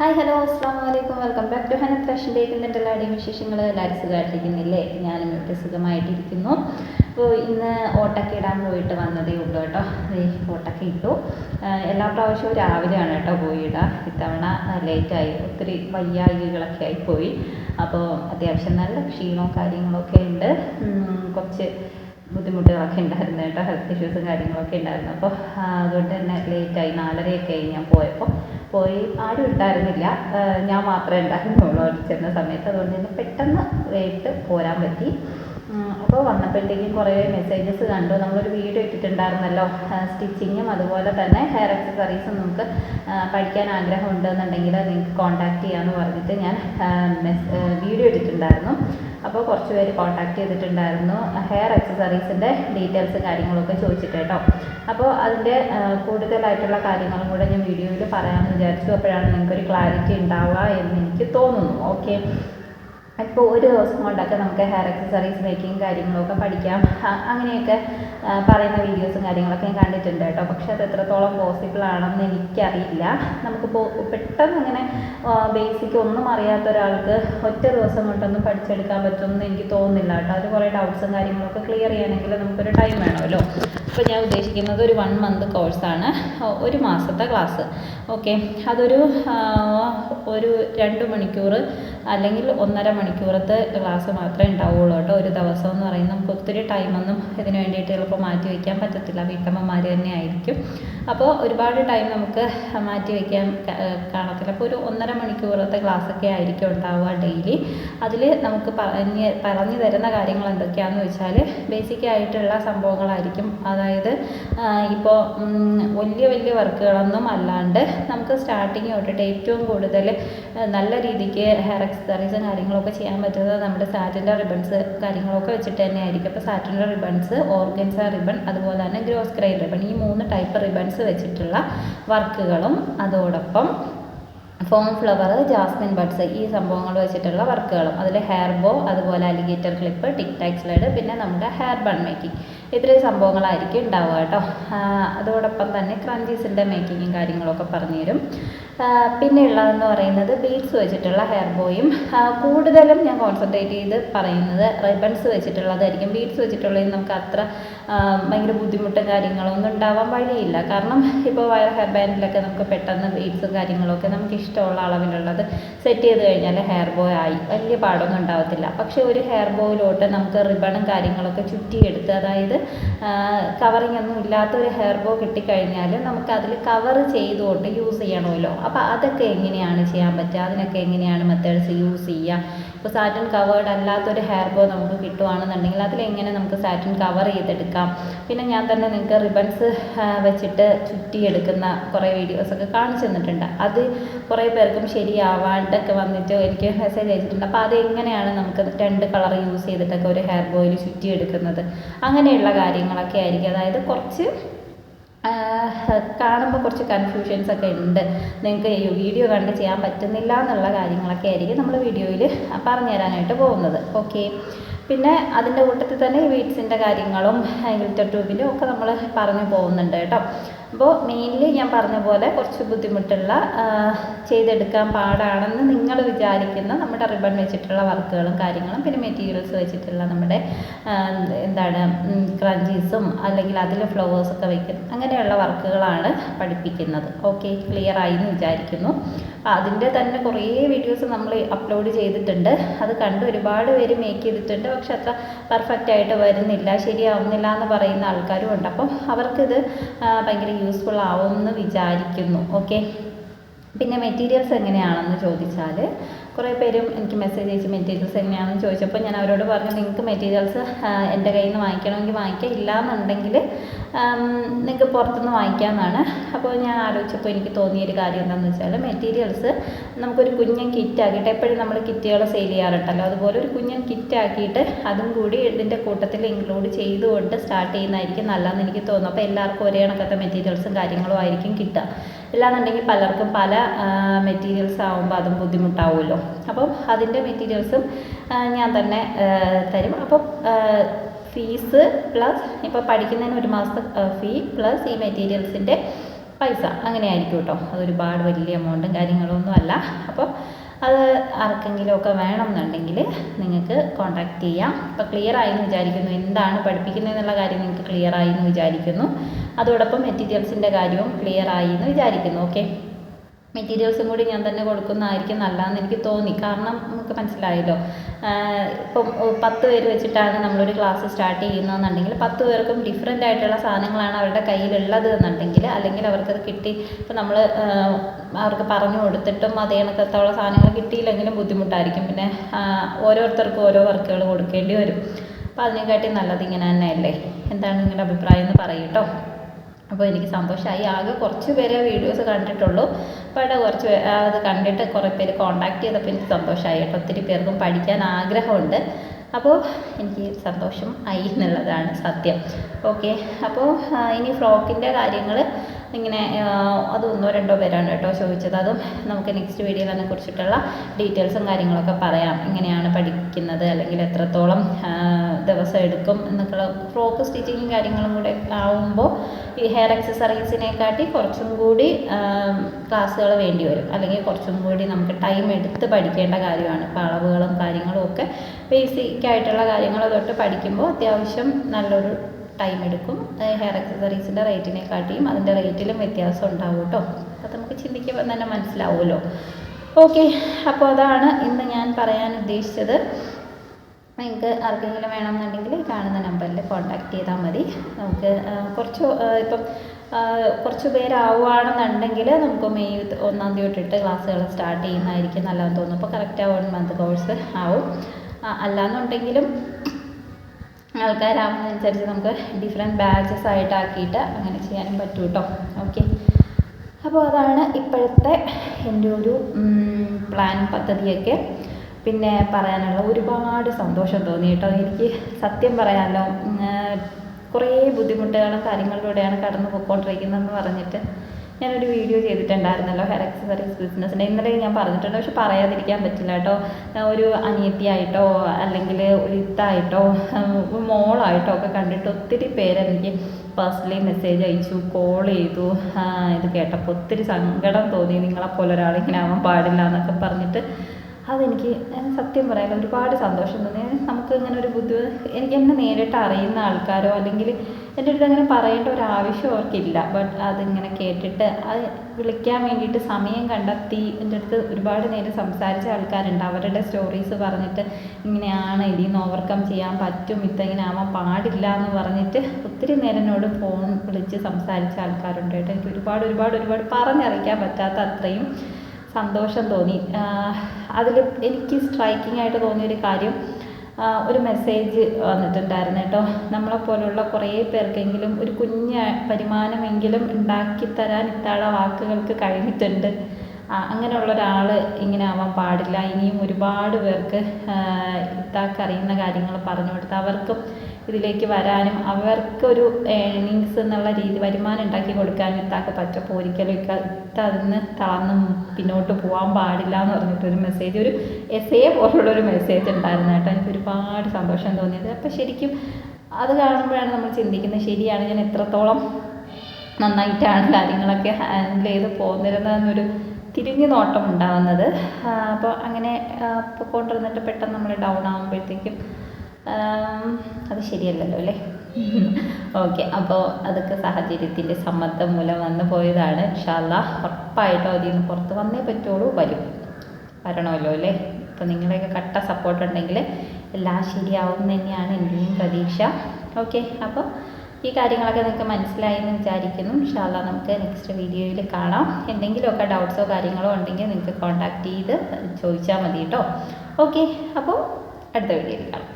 Hi hello അസ്സാം വലൈക്കും welcome back to Hanath fashion ഡേക്കിന്റെ എല്ലാവരുടെയും വിശേഷങ്ങൾ എല്ലാവരും സുഖമായിട്ടിരിക്കുന്നില്ലേ ഞാനും ഇവിടെ സുഖമായിട്ടിരിക്കുന്നു. അപ്പോൾ ഇന്ന് ഓട്ടൊക്കെ ഇടാൻ പോയിട്ട് വന്നതേ ഉള്ളൂ കേട്ടോ. ഓട്ടൊക്കെ ഇട്ടു. എല്ലാ പ്രാവശ്യവും രാവിലെയാണ് കേട്ടോ പോയി ഇടാം. ഇത്തവണ ലേറ്റായി. ഒത്തിരി വയ്യായികളൊക്കെ ആയിപ്പോയി. പോയി അപ്പോൾ അത്യാവശ്യം നല്ല ക്ഷീണവും കാര്യങ്ങളൊക്കെ ഉണ്ട്. കുറച്ച് ബുദ്ധിമുട്ടുകളൊക്കെ ഉണ്ടായിരുന്നു കേട്ടോ. ഹെൽത്ത് ഇഷ്യൂസും കാര്യങ്ങളൊക്കെ ഉണ്ടായിരുന്നു. അപ്പോൾ അതുകൊണ്ട് തന്നെ ലേറ്റായി. നാലരയൊക്കെ ആയി ഞാൻ പോയപ്പോൾ. പോയി ആരും ഉണ്ടായിരുന്നില്ല. ഞാൻ മാത്രമേ ഉണ്ടായിരുന്നുള്ളൂ. അവിടെ ചെന്ന സമയത്ത് അതുകൊണ്ട് തന്നെ പെട്ടെന്ന് വേയിട്ട് പോരാൻ പറ്റി. അപ്പോൾ വന്നപ്പോഴത്തേക്കും കുറേ മെസ്സേജസ് കണ്ടു. നമ്മളൊരു വീഡിയോ ഇട്ടിട്ടുണ്ടായിരുന്നല്ലോ. സ്റ്റിച്ചിങ്ങും അതുപോലെ തന്നെ ഹെയർ അക്സസറീസും നമുക്ക് പഠിക്കാൻ ആഗ്രഹമുണ്ടെന്നുണ്ടെങ്കിൽ നിങ്ങൾക്ക് കോൺടാക്ട് ചെയ്യാമെന്ന് പറഞ്ഞിട്ട് ഞാൻ വീഡിയോ ഇട്ടിട്ടുണ്ടായിരുന്നു. അപ്പോൾ കുറച്ച് പേര് കോൺടാക്ട് ചെയ്തിട്ടുണ്ടായിരുന്നു. ഹെയർ അക്സസറീസിന്റെ ഡീറ്റെയിൽസും കാര്യങ്ങളൊക്കെ ചോദിച്ചിട്ട് കേട്ടോ. അപ്പോൾ അതിന്റെ കൂടുതലായിട്ടുള്ള കാര്യങ്ങളും കൂടെ ഞാൻ വീഡിയോയിൽ പറയാമെന്ന് വിചാരിച്ചു. അപ്പോഴാണ് നിങ്ങൾക്കൊരു ക്ലാരിറ്റി ഉണ്ടാവുക എന്ന് എനിക്ക് തോന്നുന്നു. ഓക്കെ ഇപ്പോൾ ഒരു ദിവസം കൊണ്ടൊക്കെ നമുക്ക് ഹെയർ അക്സസറീസ് മേക്കിങ് കാര്യങ്ങളൊക്കെ പഠിക്കാം. അങ്ങനെയൊക്കെ പറയുന്ന വീഡിയോസും കാര്യങ്ങളൊക്കെ ഞാൻ കണ്ടിട്ടുണ്ട് കേട്ടോ. പക്ഷെ അത് എത്രത്തോളം പോസിബിൾ ആണെന്ന് എനിക്കറിയില്ല. നമുക്കിപ്പോൾ പെട്ടെന്ന് ഇങ്ങനെ ബേസിക് ഒന്നും അറിയാത്ത ഒരാൾക്ക് ഒറ്റ ദിവസം കൊണ്ടൊന്നും പഠിച്ചെടുക്കാൻ പറ്റുമെന്ന് എനിക്ക് തോന്നുന്നില്ല കേട്ടോ. അത് കുറേ ഡൗട്ട്സും കാര്യങ്ങളൊക്കെ ക്ലിയർ ചെയ്യണമെങ്കിൽ നമുക്കൊരു ടൈം വേണമല്ലോ. അപ്പോൾ ഞാൻ ഉദ്ദേശിക്കുന്നത് ഒരു വൺ മന്ത് കോഴ്സാണ് ഒരു മാസത്തെ ക്ലാസ് ഓക്കെ അതൊരു ഒരു രണ്ട് മണിക്കൂർ അല്ലെങ്കിൽ ഒന്നര മണിക്കൂറത്തെ ക്ലാസ് മാത്രമേ ഉണ്ടാവുള്ളൂ കേട്ടോ. ഒരു ദിവസം എന്ന് പറയുന്നത് നമുക്ക് ഒത്തിരി ടൈമൊന്നും ഇതിന് വേണ്ടിയിട്ട് ചിലപ്പോൾ മാറ്റി വയ്ക്കാൻ പറ്റത്തില്ല. വീട്ടമ്മമാർ തന്നെ ആയിരിക്കും. അപ്പോൾ ഒരുപാട് ടൈം നമുക്ക് മാറ്റി വയ്ക്കാൻ കാണത്തില്ല അപ്പോൾ ഒരു ഒന്നര മണിക്കൂറത്തെ ക്ലാസ്സൊക്കെ ആയിരിക്കും ഉണ്ടാവുക ഡെയിലി അതിൽ നമുക്ക് പറഞ്ഞ് പറഞ്ഞു തരുന്ന കാര്യങ്ങൾ എന്തൊക്കെയാണെന്ന് വെച്ചാൽ ബേസിക് ആയിട്ടുള്ള സംഭവങ്ങളായിരിക്കും. അതായത് ഇപ്പോൾ വലിയ വലിയ വർക്കുകളൊന്നും അല്ലാണ്ട് നമുക്ക് സ്റ്റാർട്ടിങ് തൊട്ടിട്ട് ഏറ്റവും കൂടുതൽ നല്ല രീതിക്ക് ഹെയർ അക്സസറീസും കാര്യങ്ങളൊക്കെ ചെയ്യാൻ പറ്റുന്നത് നമ്മുടെ സാറ്റിന്റെ റിബൺസ് കാര്യങ്ങളൊക്കെ വെച്ചിട്ട് തന്നെ ആയിരിക്കും അപ്പോൾ സാറ്റിന്റെ റിബൺസ് ഓർഗൻസ റിബൺ അതുപോലെ തന്നെ ഗ്രോസ് ഗ്രൈൻ റിബൺ ഈ മൂന്ന് ടൈപ്പ് റിബൺസ് വെച്ചിട്ടുള്ള വർക്കുകളും അതോടൊപ്പം ഫോം ഫ്ലവർ ജാസ്മിൻ ബഡ്സ് ഈ സംഭവങ്ങൾ വെച്ചിട്ടുള്ള വർക്കുകളും അതിൽ ഹെയർ ബോ അതുപോലെ alligator clip tic tac slide പിന്നെ നമ്മുടെ ഹെയർ ബൺ മേക്കിംഗ് ഇത്രയും സംഭവങ്ങളായിരിക്കും ഉണ്ടാവുക കേട്ടോ. അതോടൊപ്പം തന്നെ ക്രഞ്ചീസിന്റെ മേക്കിങ്ങും കാര്യങ്ങളൊക്കെ പറഞ്ഞുതരും. പിന്നെ ഉള്ളതെന്ന് പറയുന്നത് ബീഡ്സ് വെച്ചിട്ടുള്ള ഹെയർ ബോയും കൂടുതലും ഞാൻ കോൺസെൻട്രേറ്റ് ചെയ്ത് പറയുന്നത് റിബൺസ് വെച്ചിട്ടുള്ളതായിരിക്കും. ബീഡ്സ് വെച്ചിട്ടുള്ളതിന് നമുക്ക് അത്ര ഭയങ്കര ബുദ്ധിമുട്ടും കാര്യങ്ങളൊന്നും ഉണ്ടാവാൻ വഴിയില്ല. കാരണം ഇപ്പോൾ വയർ ഹെയർ ബാൻഡിലൊക്കെ നമുക്ക് പെട്ടെന്ന് ബീഡ്സും കാര്യങ്ങളൊക്കെ നമുക്ക് ഇഷ്ടമുള്ള അളവിലുള്ളത് സെറ്റ് ചെയ്ത് കഴിഞ്ഞാൽ ഹെയർ ബോ ആയി. വലിയ പാടൊന്നും ഉണ്ടാവത്തില്ല. പക്ഷേ ഒരു ഹെയർ ബോയിലോട്ട് നമുക്ക് റിബണും കാര്യങ്ങളൊക്കെ ചുറ്റിയെടുത്ത് അതായത് കവറിങ് ഒന്നും ഇല്ലാത്ത ഒരു ഹെയർ ബോ കിട്ടിക്കഴിഞ്ഞാൽ നമുക്ക് അതിൽ കവർ ചെയ്തുകൊണ്ട് യൂസ് ചെയ്യണമല്ലോ. അപ്പോൾ അതൊക്കെ എങ്ങനെയാണ് ചെയ്യാൻ പറ്റുക? അതിനൊക്കെ എങ്ങനെയാണ് മെത്തേഡ്സ് യൂസ് ചെയ്യുക? ഇപ്പോൾ സാറ്റിൻ കവേർഡ് അല്ലാത്തൊരു ഹെയർ ബോ നമുക്ക് കിട്ടുവാണെന്നുണ്ടെങ്കിൽ അതിലെങ്ങനെ നമുക്ക് സാറ്റിൻ കവർ ചെയ്തെടുക്കാം? പിന്നെ ഞാൻ തന്നെ നിങ്ങൾക്ക് റിബൺസ് വെച്ചിട്ട് ചുറ്റിയെടുക്കുന്ന കുറേ വീഡിയോസൊക്കെ കാണിച്ചു തന്നിട്ടുണ്ട്. അത് കുറേ പേർക്കും ശരിയാവാണ്ടൊക്കെ വന്നിട്ട് എനിക്ക് മെസ്സേജ് അയച്ചിട്ടുണ്ട്. അപ്പോൾ അത് എങ്ങനെയാണ് നമുക്ക് രണ്ട് കളർ യൂസ് ചെയ്തിട്ടൊക്കെ ഒരു ഹെയർ ബോയിൽ ചുറ്റിയെടുക്കുന്നത്? അങ്ങനെയുള്ള കാര്യങ്ങളൊക്കെ ആയിരിക്കും. അതായത് കുറച്ച് കാണുമ്പോൾ കുറച്ച് കൺഫ്യൂഷൻസ് ഒക്കെ ഉണ്ട്. നിങ്ങൾക്ക് ഈ വീഡിയോ കണ്ട് ചെയ്യാൻ പറ്റുന്നില്ല എന്നുള്ള കാര്യങ്ങളൊക്കെ ആയിരിക്കും നമ്മൾ വീഡിയോയിൽ പറഞ്ഞു തരാനായിട്ട് പോകുന്നത്. ഓക്കെ പിന്നെ അതിന്റെ കൂട്ടത്തിൽ തന്നെ ഈ വീഡ്സിന്റെ കാര്യങ്ങളും ഗിൽറ്റർ ട്യൂബിന്റെ ഒക്കെ നമ്മൾ പറഞ്ഞു പോകുന്നുണ്ട് കേട്ടോ. അപ്പോൾ മെയിൻലി ഞാൻ പറഞ്ഞ പോലെ കുറച്ച് ബുദ്ധിമുട്ടുള്ള ചെയ്തെടുക്കാൻ പാടാണെന്ന് നിങ്ങൾ വിചാരിക്കുന്ന നമ്മുടെ റിബൺ വെച്ചിട്ടുള്ള വർക്കുകളും കാര്യങ്ങളും പിന്നെ മെറ്റീരിയൽസ് വെച്ചിട്ടുള്ള നമ്മുടെ എന്താണ് ക്രഞ്ചീസും അല്ലെങ്കിൽ അതിൽ ഫ്ലവേഴ്സൊക്കെ വയ്ക്കും അങ്ങനെയുള്ള വർക്കുകളാണ് പഠിപ്പിക്കുന്നത്. ഓക്കെ ക്ലിയർ ആയി എന്ന് വിചാരിക്കുന്നു. അതിന്റെ തന്നെ കുറേ വീഡിയോസ് നമ്മൾ അപ്ലോഡ് ചെയ്തിട്ടുണ്ട്. അത് കണ്ട് ഒരുപാട് പേര് മേക്ക് ചെയ്തിട്ടുണ്ട്. പക്ഷെ അത്ര പെർഫെക്റ്റ് ആയിട്ട് വരുന്നില്ല. ശരിയാവുന്നില്ല എന്ന് പറയുന്ന ആൾക്കാരും ഉണ്ട്. അപ്പം അവർക്കിത് ഭയങ്കര യൂസ്ഫുൾ ആവുമെന്ന് വിചാരിക്കുന്നു. ഓക്കെ പിന്നെ മെറ്റീരിയൽസ് എങ്ങനെയാണെന്ന് ചോദിച്ചാൽ കുറേ പേരും എനിക്ക് മെസ്സേജ് അയച്ച് മെറ്റീരിയൽസ് എങ്ങനെയാണെന്ന് ചോദിച്ചപ്പോൾ ഞാൻ അവരോട് പറഞ്ഞു നിങ്ങൾക്ക് മെറ്റീരിയൽസ് എന്റെ കയ്യിൽ നിന്ന് വാങ്ങിക്കണമെങ്കിൽ വാങ്ങിക്കാം ഇല്ല എന്നുണ്ടെങ്കിൽ നിങ്ങൾക്ക് പുറത്തുനിന്ന് വാങ്ങിക്കാമെന്നാണ്. അപ്പോൾ ഞാൻ ആലോചിച്ചപ്പോൾ എനിക്ക് തോന്നിയൊരു കാര്യം എന്താണെന്ന് വെച്ചാൽ മെറ്റീരിയൽസ് നമുക്കൊരു കുഞ്ഞൻ കിറ്റാക്കിയിട്ട് എപ്പോഴും നമ്മൾ കിറ്റുകൾ സെയിൽ ചെയ്യാറുണ്ടല്ലോ. അതുപോലെ ഒരു കുഞ്ഞൻ കിറ്റാക്കിയിട്ട് അതും കൂടി ഇതിന്റെ കൂട്ടത്തിൽ ഇൻക്ലൂഡ് ചെയ്തുകൊണ്ട് സ്റ്റാർട്ട് ചെയ്യുന്നതായിരിക്കും നല്ലതെന്ന് എനിക്ക് തോന്നുന്നു. അപ്പോൾ എല്ലാവർക്കും ഒരേ കണക്കത്തെ മെറ്റീരിയൽസും കാര്യങ്ങളും ആയിരിക്കും കിട്ടുക. ഇല്ലാന്നുണ്ടെങ്കിൽ പലർക്കും പല മെറ്റീരിയൽസ് ആകുമ്പോൾ അതും ബുദ്ധിമുട്ടാവുമല്ലോ. അപ്പം അതിന്റെ മെറ്റീരിയൽസും ഞാൻ തന്നെ തരും. അപ്പം ഫീസ് പ്ലസ് ഇപ്പോൾ പഠിക്കുന്നതിന് ഒരു മാസത്തെ ഫീ പ്ലസ് ഈ മെറ്റീരിയൽസിന്റെ പൈസ. അങ്ങനെ ആയിരിക്കും കേട്ടോ. അതൊരുപാട് വലിയ എമൗണ്ടും കാര്യങ്ങളൊന്നും അല്ല. അപ്പോൾ അത് ആർക്കെങ്കിലുമൊക്കെ വേണമെന്നുണ്ടെങ്കിൽ നിങ്ങൾക്ക് കോൺടാക്റ്റ് ചെയ്യാം. ഇപ്പോൾ ക്ലിയർ ആയി എന്ന് വിചാരിക്കുന്നു. എന്താണ് പഠിപ്പിക്കുന്നത് എന്നുള്ള കാര്യം നിങ്ങൾക്ക് ക്ലിയർ ആയി എന്ന് വിചാരിക്കുന്നു. അതോടൊപ്പം മെറ്റീരിയൽസിന്റെ കാര്യവും ക്ലിയർ ആയി എന്ന് വിചാരിക്കുന്നു. ഓക്കെ മെറ്റീരിയൽസും കൂടി ഞാൻ തന്നെ കൊടുക്കുന്നതായിരിക്കും നല്ലതെന്ന് എനിക്ക് തോന്നി. കാരണം നമുക്ക് മനസ്സിലായല്ലോ. ഇപ്പം പത്ത് പേര് വെച്ചിട്ടാണ് നമ്മളൊരു ക്ലാസ് സ്റ്റാർട്ട് ചെയ്യുന്നതെന്നുണ്ടെങ്കിൽ പത്ത് പേർക്കും ഡിഫറെന്റ് ആയിട്ടുള്ള സാധനങ്ങളാണ് അവരുടെ കയ്യിലുള്ളത് എന്നുണ്ടെങ്കിൽ അല്ലെങ്കിൽ അവർക്കത് കിട്ടി ഇപ്പം നമ്മൾ അവർക്ക് പറഞ്ഞു കൊടുത്തിട്ടും അതേ കണക്കത്തുള്ള സാധനങ്ങൾ കിട്ടിയില്ലെങ്കിലും ബുദ്ധിമുട്ടായിരിക്കും. പിന്നെ ഓരോരുത്തർക്കും ഓരോ വർക്കുകൾ കൊടുക്കേണ്ടി വരും. അപ്പോൾ അതിനെക്കാട്ടി നല്ലത് ഇങ്ങനെ തന്നെയല്ലേ? എന്താണ് നിങ്ങളുടെ അഭിപ്രായം എന്ന് പറയൂ കേട്ടോ. അപ്പോൾ എനിക്ക് സന്തോഷമായി. ആകെ കുറച്ച് പേരെ വീഡിയോസ് കണ്ടിട്ടുള്ളൂ. അപ്പോൾ കുറച്ച് അത് കണ്ടിട്ട് കുറേ പേര് കോണ്ടാക്ട് ചെയ്തപ്പോൾ എനിക്ക് സന്തോഷമായി കേട്ടോ. ഒത്തിരി പേർക്കും പഠിക്കാൻ ആഗ്രഹമുണ്ട്. അപ്പോൾ എനിക്ക് സന്തോഷം ആയി എന്നുള്ളതാണ് സത്യം. ഓക്കെ. അപ്പോൾ ഇനി ഫ്രോക്കിന്റെ കാര്യങ്ങൾ ഇങ്ങനെ അത് ഒന്നോ രണ്ടോ പേരാണ് കേട്ടോ ചോദിച്ചത്. അതും നമുക്ക് നെക്സ്റ്റ് വീഡിയോയിൽ അതിനെ കുറിച്ചിട്ടുള്ള ഡീറ്റെയിൽസും കാര്യങ്ങളൊക്കെ പറയാം. എങ്ങനെയാണ് പഠിക്കുന്നത്? അല്ലെങ്കിൽ എത്രത്തോളം ദിവസം എടുക്കും എന്നൊക്കെയുള്ള ഫ്രോക്ക് സ്റ്റിച്ചിങ്ങും കാര്യങ്ങളും കൂടെ ആവുമ്പോൾ ഈ ഹെയർ എക്സസറീസിനെക്കാട്ടി കുറച്ചും കൂടി ക്ലാസ്സുകൾ വേണ്ടി വരും. അല്ലെങ്കിൽ കുറച്ചും കൂടി നമുക്ക് ടൈം എടുത്ത് പഠിക്കേണ്ട കാര്യമാണ്. ഇപ്പോൾ അളവുകളും കാര്യങ്ങളും ഒക്കെ ബേസിക് ആയിട്ടുള്ള കാര്യങ്ങൾ തൊട്ട് പഠിക്കുമ്പോൾ അത്യാവശ്യം നല്ലൊരു ടൈം എടുക്കും. ഹെയർ അക്സസറീസിന്റെ റേറ്റിനെ കാട്ടിയും അതിന്റെ റേറ്റിലും വ്യത്യാസം ഉണ്ടാവും കേട്ടോ അത് നമുക്ക് ചിന്തിക്കുമ്പോൾ തന്നെ മനസ്സിലാവുമല്ലോ. ഓക്കെ അപ്പോൾ അതാണ് ഇന്ന് ഞാൻ പറയാൻ ഉദ്ദേശിച്ചത്. നിങ്ങൾക്ക് ആർക്കെങ്കിലും വേണമെന്നുണ്ടെങ്കിൽ കാണുന്ന നമ്പറിൽ കോൺടാക്ട് ചെയ്താൽ മതി. നമുക്ക് കുറച്ച് ഇപ്പം കുറച്ച് പേരാവുകയാണെന്നുണ്ടെങ്കിൽ നമുക്ക് മെയ് ഒന്നാം തീയതി തൊട്ടിട്ട് ക്ലാസ്സുകൾ സ്റ്റാർട്ട് ചെയ്യുന്നതായിരിക്കും നല്ലതെന്ന് തോന്നുന്നു. അപ്പോൾ കറക്റ്റ് ആ വൺ മന്ത് കോഴ്സ് ആവും. അല്ലാന്നുണ്ടെങ്കിലും ആൾക്കാരാവുന്നതനുസരിച്ച് നമുക്ക് ഡിഫറെന്റ് ബാച്ചസ് ആയിട്ടാക്കിയിട്ട് അങ്ങനെ ചെയ്യാനും പറ്റും കേട്ടോ ഓക്കെ അപ്പോൾ അതാണ് ഇപ്പോഴത്തെ എന്റെ ഒരു പ്ലാൻ പദ്ധതിയൊക്കെ. പിന്നെ പറയാനുള്ള ഒരുപാട് സന്തോഷം തോന്നി കേട്ടോ എനിക്ക് സത്യം പറയാമല്ലോ കുറേ ബുദ്ധിമുട്ടുകളും കാര്യങ്ങളിലൂടെയാണ് കടന്നു പോയിക്കൊണ്ടിരിക്കുന്നതെന്ന് പറഞ്ഞിട്ട് ഞാനൊരു വീഡിയോ ചെയ്തിട്ടുണ്ടായിരുന്നല്ലോ ഹെയർ അക്സസറീസ് ബിസിനസ്സിന്റെ ഇന്നലെ ഞാൻ പറഞ്ഞിട്ടുണ്ട് പക്ഷെ പറയാതിരിക്കാൻ പറ്റില്ല കേട്ടോ. ഒരു അനിയത്തിയായിട്ടോ അല്ലെങ്കിൽ ഒരു ഇത്തായിട്ടോ മോളായിട്ടോ ഒക്കെ കണ്ടിട്ട് ഒത്തിരി പേരെനിക്ക് പേഴ്സണലി മെസ്സേജ് അയച്ചു കോൾ ചെയ്തു. ഇത് കേട്ടപ്പോൾ ഒത്തിരി സങ്കടം തോന്നി. നിങ്ങളെപ്പോലെ ഒരാളിങ്ങനെ ആവാൻ പാടില്ല എന്നൊക്കെ പറഞ്ഞിട്ട് അതെനിക്ക് സത്യം പറയാലോ ഒരുപാട് സന്തോഷം തോന്നി. നമുക്ക് ഇങ്ങനെ ഒരു ബുദ്ധി എനിക്ക് എന്നെ നേരിട്ട് അറിയുന്ന ആൾക്കാരോ അല്ലെങ്കിൽ എന്റെ അടുത്ത് അങ്ങനെ പറയേണ്ട ഒരു ആവശ്യം അവർക്കില്ല. ബട്ട് അതിങ്ങനെ കേട്ടിട്ട് അത് വിളിക്കാൻ വേണ്ടിയിട്ട് സമയം കണ്ടെത്തി എന്റെ അടുത്ത് ഒരുപാട് നേരം സംസാരിച്ച ആൾക്കാരുണ്ട്. അവരുടെ സ്റ്റോറീസ് പറഞ്ഞിട്ട് ഇങ്ങനെയാണ് ഇതിൽ നിന്ന് ഓവർകം ചെയ്യാൻ പറ്റും ഇതെങ്ങനെ ആവാൻ പാടില്ല എന്ന് പറഞ്ഞിട്ട് ഒത്തിരി നേരം എന്നോട് ഫോൺ വിളിച്ച് സംസാരിച്ച ആൾക്കാരുണ്ട് കേട്ടോ. എനിക്ക് ഒരുപാട് ഒരുപാട് ഒരുപാട് പറഞ്ഞറിയിക്കാൻ പറ്റാത്ത അത്രയും സന്തോഷം തോന്നി. അതിൽ എനിക്ക് സ്ട്രൈക്കിംഗ് ആയിട്ട് തോന്നിയൊരു കാര്യം ഒരു മെസ്സേജ് വന്നിട്ടുണ്ടായിരുന്നു കേട്ടോ. നമ്മളെപ്പോലുള്ള കുറേ പേർക്കെങ്കിലും ഒരു കുഞ്ഞ് വരുമാനമെങ്കിലും ഉണ്ടാക്കിത്തരാൻ ഇത്താഴ വാക്കുകൾക്ക് കഴിഞ്ഞിട്ടുണ്ട്. അങ്ങനെയുള്ള ഒരാൾ ഇങ്ങനെ ആവാൻ പാടില്ല. ഇനിയും ഒരുപാട് പേർക്ക് ഇത്താക്കറിയുന്ന കാര്യങ്ങൾ പറഞ്ഞു കൊടുത്ത് അവർക്കും ഇതിലേക്ക് വരാനും അവർക്കൊരു ഏണിങ്സ് എന്നുള്ള രീതി വരുമാനം ഉണ്ടാക്കി കൊടുക്കാനും ഇത്താക്ക് പറ്റപ്പോൾ ഒരിക്കലും ഇക്ക ഇത്ത താന്ന് തളർന്ന് പിന്നോട്ട് പോകാൻ പാടില്ല എന്ന് പറഞ്ഞിട്ടൊരു മെസ്സേജ് ഒരു എസ് എ പോലുള്ളൊരു മെസ്സേജ് ഉണ്ടായിരുന്നു കേട്ടോ. എനിക്ക് ഒരുപാട് സന്തോഷം തോന്നിയത്. അപ്പം ശരിക്കും അത് കാണുമ്പോഴാണ് നമ്മൾ ചിന്തിക്കുന്നത് ശരിയാണ് ഞാൻ എത്രത്തോളം നന്നായിട്ടാണ് കാര്യങ്ങളൊക്കെ ഹാൻഡിൽ ചെയ്ത് പോന്നിരുന്നതെന്നൊരു തിരിഞ്ഞു നോട്ടം ഉണ്ടാവുന്നത്. അപ്പോൾ അങ്ങനെ പൊയ്ക്കൊണ്ടിരുന്നിട്ട് പെട്ടെന്ന് നമ്മൾ ഡൗൺ ആകുമ്പോഴത്തേക്കും അത് ശരിയല്ലല്ലോ അല്ലേ? ഓക്കെ അപ്പോൾ അതൊക്കെ സാഹചര്യത്തിന്റെ സമ്മർദ്ദം മൂലം വന്നു പോയതാണ്. ഇൻഷാല്ല ഉറപ്പായിട്ടും അതിൽ നിന്ന് പുറത്ത് വന്നേ പറ്റുള്ളൂ വരും. വരണമല്ലോ അല്ലേ? അപ്പോൾ നിങ്ങളെയൊക്കെ കട്ട സപ്പോർട്ട് ഉണ്ടെങ്കിൽ എല്ലാം ശരിയാവും തന്നെയാണ് എന്റെയും പ്രതീക്ഷ. ഓക്കെ അപ്പോൾ ഈ കാര്യങ്ങളൊക്കെ നിങ്ങൾക്ക് മനസ്സിലായി എന്ന് വിചാരിക്കുന്നു. ഇൻഷാല്ല നമുക്ക് നെക്സ്റ്റ് വീഡിയോയിൽ കാണാം. എന്തെങ്കിലുമൊക്കെ ഡൗട്ട്സോ കാര്യങ്ങളോ ഉണ്ടെങ്കിൽ നിങ്ങൾക്ക് കോൺടാക്റ്റ് ചെയ്ത് ചോദിച്ചാൽ മതി കേട്ടോ. ഓക്കെ അപ്പോൾ അടുത്ത വീഡിയോയിൽ കാണാം.